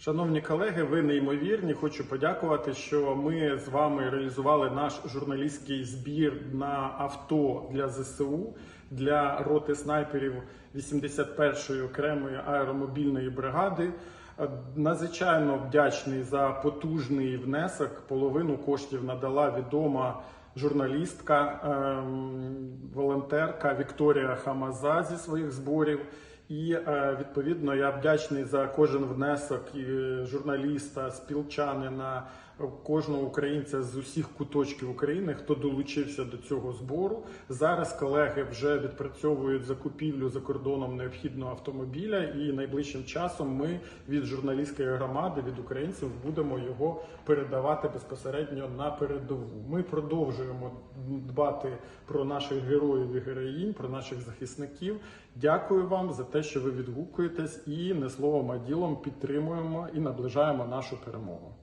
Шановні колеги, ви неймовірні. Хочу подякувати, що ми з вами реалізували наш журналістський збір на авто для ЗСУ для роти снайперів 81-ї окремої аеромобільної бригади. Надзвичайно вдячний за потужний внесок. Половину коштів надала відома журналістка, ем, волонтерка Вікторія Хамаза зі своїх зборів. І е, відповідно я вдячний за кожен внесок журналіста, спілчанина, кожного українця з усіх куточків України, хто долучився до цього збору. Зараз колеги вже відпрацьовують закупівлю за кордоном необхідного автомобіля, і найближчим часом ми від журналістської громади, від українців будемо його передавати безпосередньо на передову. Ми продовжуємо дбати про наших героїв і героїнь, про наших захисників. Дякую вам за те, що ви відгукуєтесь і не словом, а ділом підтримуємо і наближаємо нашу перемогу.